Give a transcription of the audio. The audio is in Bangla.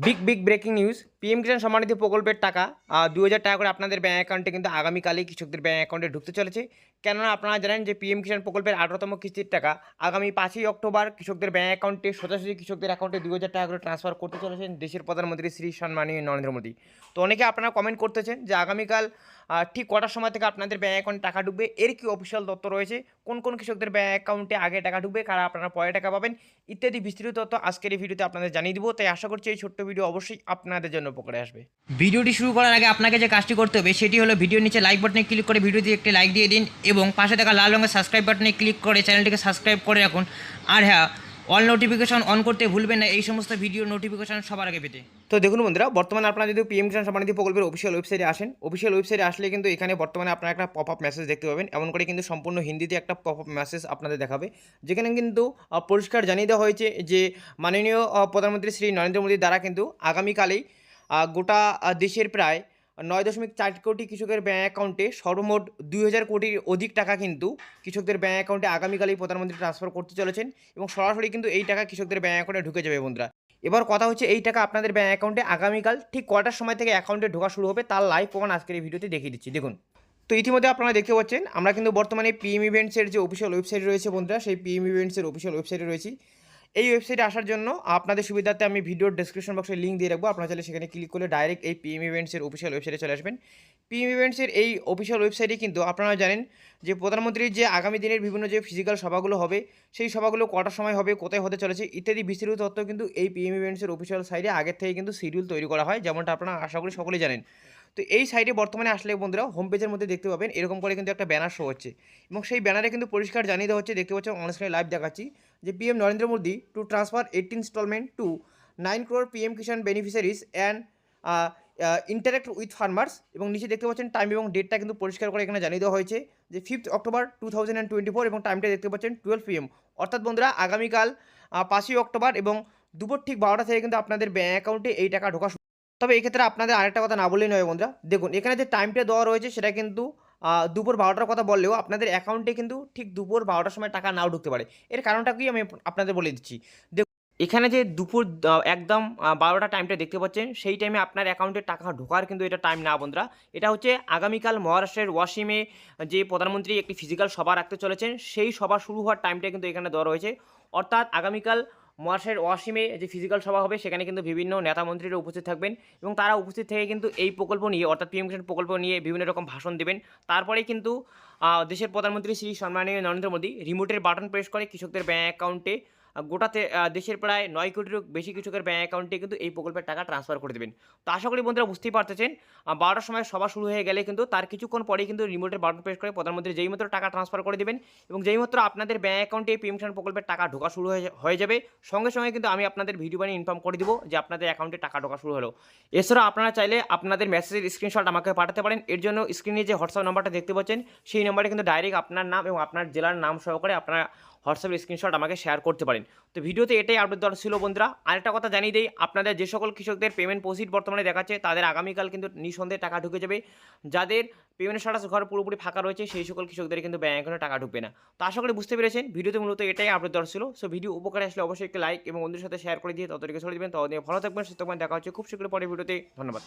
big big breaking news. PM Kisan সম্মানিত প্রকল্পের টাকা দু হাজার টাকা করে আপনাদের ব্যাঙ্ক অ্যাকাউন্টে কিন্তু আগামীকালেই কৃষকদের ব্যাঙ্ক অ্যাকাউন্টে ঢুকতে চলেছে। কেননা আপনারা জানেন যে পিএম কিষাণ প্রকল্পের আঠারোতম কিস্তির টাকা আগামী পাঁচই অক্টোবর কৃষকদের ব্যাঙ্ক অ্যাকাউন্টে সোজাসুজি কৃষকদের অ্যাকাউন্টে দু হাজার টাকা করে ট্রান্সফার করতে চলেছেন দেশের প্রধানমন্ত্রী শ্রী সম্মানীয় নরেন্দ্র মোদী। তো অনেকে আপনারা কমেন্ট করতেছেন যে আগামীকাল ঠিক কটার সময় থেকে আপনাদের ব্যাঙ্ক অ্যাকাউন্টে টাকা ঢুকবে? এর কি অফিসিয়াল তথ্য রয়েছে? কোন কোন কৃষকদের ব্যাঙ্ক অ্যাকাউন্টে আগে টাকা ঢুকবে? কারা আপনারা পরে টাকা পাবেন? ইত্যাদি বিস্তৃত তথ্য আজকের এই ভিডিওতে আপনাদের জানিয়ে দিব। তাই আশা করছি এই ছোট্ট ভিডিও অবশ্যই আপনাদের জন্য উপকারে আসবে। ভিডিওটি শুরু করার আগে আপনাকে যে কাজটি করতে হবে সেটি হলো ভিডিওর নিচে লাইক বাটনে ক্লিক করে ভিডিওতে একটি লাইক দিয়ে দিন এবং পাশে থাকা লাল রঙের সাবস্ক্রাইব বাটনে ক্লিক করে চ্যানেলটিকে সাবস্ক্রাইব করে রাখুন। আর হ্যাঁ অল নোটিফিকেশন অন করতে ভুলবেন না এই সমস্ত ভিডিও নোটিফিকেশন সবার আগে পেতে। তো দেখুন বন্ধুরা বর্তমানে আপনারা যদি পিএম কিষাণ সম্মানিত প্রকল্পের অফিসিয়াল ওয়েবসাইটে আসেন অফিসিয়াল ওয়েবসাইটে আসলে কিন্তু এখানে বর্তমানে আপনারা একটা পপ আপ মেসেজ দেখতে পাবেন। এমন করে কিন্তু সম্পূর্ণ হিন্দিতে একটা পপ আপ মেসেজ আপনাদের দেখাবে যেখানে কিন্তু পরিষ্কার জানিয়ে দেওয়া হয়েছে যে মাননীয় প্রধানমন্ত্রী শ্রী নরেন্দ্র মোদী দ্বারা কিন্তু আগামীকালেই গোটা দেশের প্রায় নয় দশমিক চার কোটি কৃষকের ব্যাঙ্ক অ্যাকাউন্টে সর্বমোট দুই হাজার কোটির অধিক টাকা কিন্তু কৃষকদের ব্যাঙ্ক অ্যাকাউন্টে আগামীকালেই প্রধানমন্ত্রী ট্রান্সফার করতে চলেছেন এবং সরাসরি কিন্তু এই টাকা কৃষকদের ব্যাঙ্ক অ্যাকাউন্টে ঢুকে যাবে বন্ধুরা। এবার কথা হচ্ছে এই টাকা আপনাদের ব্যাঙ্ক অ্যাকাউন্টে আগামীকাল ঠিক কটার সময় থেকে অ্যাকাউন্টে ঢোকা শুরু হবে তার লাইভ প্রমাণ আজকের এই ভিডিওতে দেখিয়ে দিচ্ছি। দেখুন, তো ইতিমধ্যে আপনারা দেখতে পাচ্ছেন, আমরা কিন্তু বর্তমানে পিএম ইভেন্টসের যে অফিসিয়াল ওয়েবসাইট রয়েছে বন্ধুরা, সেই পিএম ইভেন্টসের অফিসিয়াল ওয়েবসাইটে রয়েছি। এই ওয়েবসাইটে আসার জন্য আপনাদের সুবিধার্থে আমি ভিডিওর ডেসক্রিপশন বক্সে লিঙ্ক দিয়ে রাখব। আপনারা চাইলে সেখানে ক্লিক করলে ডাইরেক্ট এই পিএম ইভেন্টসের অফিসিয়াল ওয়েবসাইটে চলে আসবেন। পিএম ইভেন্টসের এই অফিসিয়াল ওয়েবসাইটে কিন্তু আপনারা জানেন যে প্রধানমন্ত্রীর যে আগামী দিনের বিভিন্ন যে ফিজিক্যাল সভাগুলো হবে, সেই সভাগুলো কটার সময় হবে, কোথায় হতে চলেছে ইত্যাদি বিস্তারিত তথ্য কিন্তু এই পিএম ইভেন্টসের অফিসিয়াল সাইটে আগের থেকে কিন্তু শিডিউল তৈরি করা হয়, যেমনটা আপনারা আশা করি সকলেই জানেন। তো এই সাইটে বর্তমানে আসলে বন্ধুরা হোম পেজের মধ্যে দেখতে পাবেন, এরকম করে কিন্তু একটা ব্যানার শো হচ্ছে। এবং সেই ব্যানারে কিন্তু পরিষ্কার জানিয়ে দেওয়া হচ্ছে, দেখতে পাচ্ছেন অনস্ক্রিনে লাইভ দেখাচ্ছি, যে PM Narendra Modi to transfer eight instalment two nine crore PM Kisan beneficiaries and interact with farmers এবং নিচে দেখতে পাচ্ছেন টাইম এবং ডেটটা কিন্তু পরিষ্কার করে এখানে জানিয়ে দেওয়া হয়েছে, যে ফিফথ অক্টোবর টু এবং টাইমটা দেখতে পাচ্ছেন টুয়েলভ পিএম অর্থাৎ বন্ধুরা আগামীকাল পাঁচই অক্টোবর এবং দুপুর ঠিক বারোটা থেকে কিন্তু আপনাদের ব্যাঙ্ক অ্যাকাউন্টে এই টাকা ঢোকা তবে এই ক্ষেত্রে আপনাদের আরেকটা কথা না বললেই নয় বন্ধুরা। দেখুন, এখানে যে টাইমটা দেওয়া রয়েছে সেটা কিন্তু দুপুর বারোটার কথা বললেও আপনাদের অ্যাকাউন্টে কিন্তু ঠিক দুপুর বারোটার সময় টাকা নাও ঢুকতে পারে। এর কারণটা কি আমি আপনাদের বলে দিচ্ছি। দেখুন, এখানে যে দুপুর একদম বারোটা টাইমটা দেখতে পাচ্ছেন, সেই টাইমে আপনার অ্যাকাউন্টে টাকা ঢোকার কিন্তু এটা টাইম না বন্ধুরা। এটা হচ্ছে আগামীকাল মহারাষ্ট্রের ওয়াসিমে যে প্রধানমন্ত্রী একটি ফিজিক্যাল সভা রাখতে চলেছেন, সেই সভা শুরু হওয়ার টাইমটা কিন্তু এখানে দেওয়া রয়েছে। অর্থাৎ আগামীকাল মহারাষ্ট্রের ওয়াসিমে যে ফিজিক্যাল সভা হবে, সেখানে কিন্তু বিভিন্ন নেতা মন্ত্রীরা উপস্থিত থাকবেন এবং তারা উপস্থিত থেকে কিন্তু এই প্রকল্প নিয়ে, অর্থাৎ পিএম কিষাণ প্রকল্প নিয়ে বিভিন্ন রকম ভাষণ দেবেন। তারপরে কিন্তু দেশের প্রধানমন্ত্রী শ্রী সম্মানীয় নরেন্দ্র মোদী রিমোটের বাটন প্রেস করে কৃষকদের ব্যাঙ্ক অ্যাকাউন্টে গোটাতে দেশের প্রায় নয় কোটিরও বেশি কৃষকের ব্যাঙ্ক অ্যাকাউন্টে কিন্তু এই প্রকল্পের টাকা ট্রান্সফার করে দেবেন। তো আশা করি বন্ধুরা বুঝতেই পারতেছেন বারোটার সময় সভা শুরু হয়ে গেলে কিন্তু তার কিছুক্ষণ পরেই কিন্তু রিমোটের বাটন প্রেস করে প্রধানমন্ত্রী যেই মাত্র টাকা ট্রান্সফার করে দেবেন এবং যেই মাত্র আপনাদের ব্যাঙ্ক অ্যাকাউন্টে পিএম কিষাণ প্রকল্পের টাকা ঢোকা শুরু হয়ে যাবে, সঙ্গে সঙ্গে কিন্তু আমি আপনাদের ভিডিও বানিয়ে ইনফর্ম করে দিব যে আপনাদের অ্যাকাউন্টে টাকা ঢোকা শুরু হলো। এছাড়া আপনারা চাইলে আপনাদের মেসেজের স্ক্রিনশট আমাকে পাঠাতে পারেন, এর জন্য স্ক্রিনে যে হোয়াটসঅ্যাপ নাম্বারটা দেখতে পাচ্ছেন, সেই নাম্বারে কিন্তু ডাইরেক্ট আপনার নাম এবং আপনার জেলার নাম সহকারে আপনারা হোয়াটসঅ্যাপের স্ক্রিনশট আমাকে শেয়ার করতে পারেন। তো ভিডিওতে এটাই আপডেট দেওয়ার ছিল বন্ধুরা। আরেকটা কথা জানিয়ে দিই, আপনাদের যে সকল কৃষকদের পেমেন্ট প্রসিড বর্তমানে দেখাচ্ছে, তাদের আগামীকাল কিন্তু নিঃসন্দেহে টাকা ঢুকে যাবে। যাদের পেমেন্ট স্ট্যাটাস ঘর পুরোপুরি ফাঁকা রয়েছে, সেই সকল কৃষকদের কিন্তু ব্যাঙ্ক অ্যাকাউন্টে টাকা ঢুকবে না। তো আশা করি বুঝতে পেরেছেন, ভিডিওতে মূলত এটাই আপডেট দেওয়ার ছিল। সো ভিডিও উপকারে আসলে অবশ্যই একটি লাইক এবং বন্ধুদের সাথে শেয়ার করে দিয়ে ততদিকে ছড়িয়ে দেবেন। ততদিকে ভালো থাকবেন, সুস্থ থাকবেন, দেখা হচ্ছে খুব শীঘ্রই পরে ভিডিওতে। ধন্যবাদ।